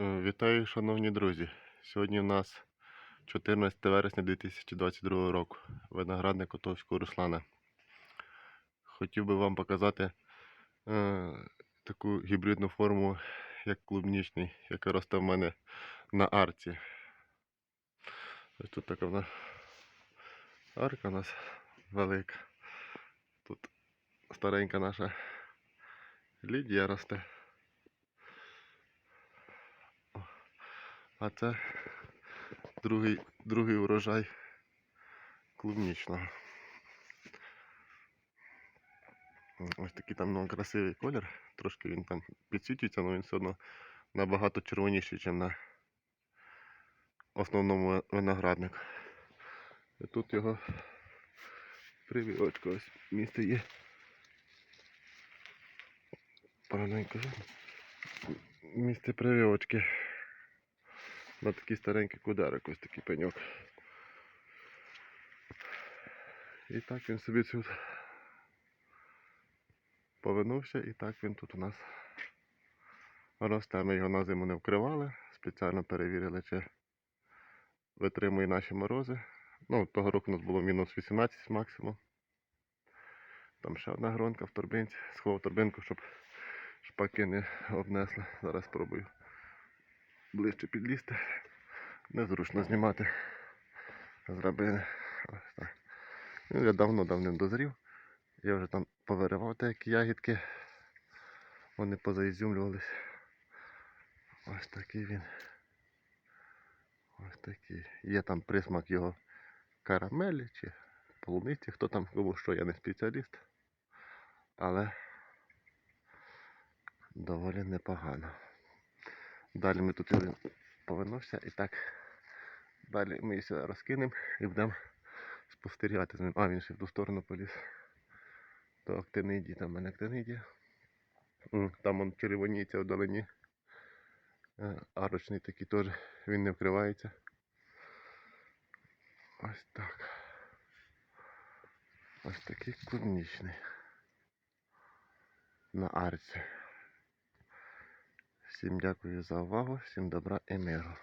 Е, Вітаю, шановні друзі. Сьогодні в нас 14 вересня 2022 року. Виноградник Котовського Руслана. Хотів би вам показати е, таку гібридну форму, як клубнічний, яка росте в мене на арці. Ось тут така вона арка у нас велика. Тут старенька наша Лідія росте. А це другий, другий урожай клубнічного. Ось такий там ну, красивий колір. Трошки він там підсвічується, але він все одно набагато червоніший, ніж на основному винограднику. І тут його прививочка ось місце є. Поганенько. видно? Місце прививочки. На такий старенький кударик, ось такий пеньок. І так він собі тут повернувся, і так він тут у нас росте. Ми його на зиму не вкривали, спеціально перевірили, чи витримує наші морози. Ну, того року у нас було мінус 18 максимум. Там ще одна гронка в торбинці. Сховав торбинку, щоб шпаки не обнесли. Зараз спробую ближче підлізти. Незручно знімати з рабини. Ось так. Ну, я давно давним дозрів. Я вже там повиривав деякі ягідки. Вони позаізюмлювались. Ось такий він. Ось такий. Є там присмак його карамелі чи полуниці, хто там кому що, я не спеціаліст. Але доволі непогано. Далі ми тут повернувся і так. Далі ми її сюди розкинемо і будемо спостерігати за ним. А, він ще в ту сторону поліз. То актиниді, там в мене актиниді. Там он червоніється вдалині. Е, Арочний такий теж, він не вкривається. Ось так. Ось такий клубнічний. На арці. Всім дякую за увагу, всім добра і миру.